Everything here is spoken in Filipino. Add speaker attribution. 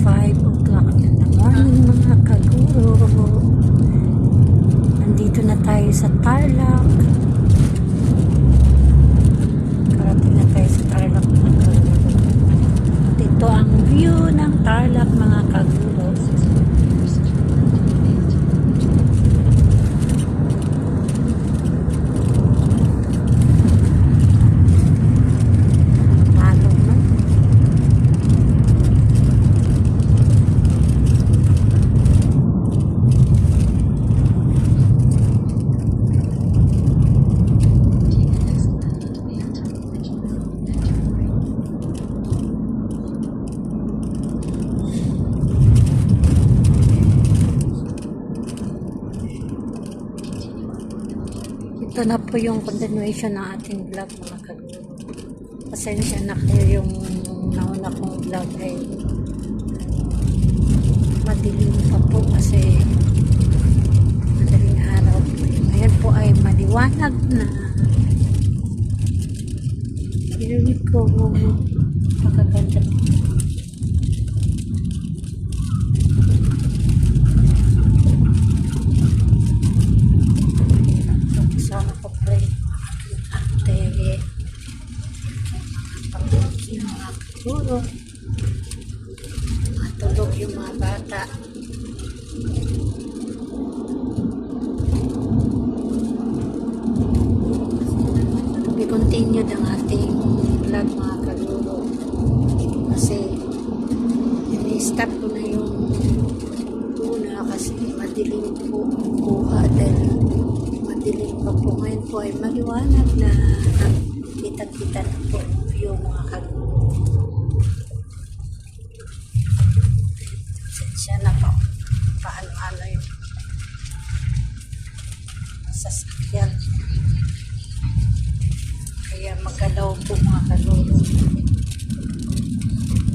Speaker 1: 5 o'clock in the morning mga kaguro. Nandito na tayo sa Tarlac. Ito na po yung continuation ng ating vlog mga kaguro. Pasensya na kayo yung nauna kong vlog ay madilim pa po kasi madaling araw po. yun. Ngayon po ay maliwanag na. Pinulit ko makaganda po. Kasama ko pa rin ate yung mga guro matulog yung mga bata. We continue ang ating vlog mga kaluro kasi ini-stop ko na yung una kasi madilim po kuha pa po ngayon po ay maliwanag na kitang-kita na po yung mga kaluro Pasensya na po. Paano-ano yung sasakyan. Kaya magalaw po mga kaluro.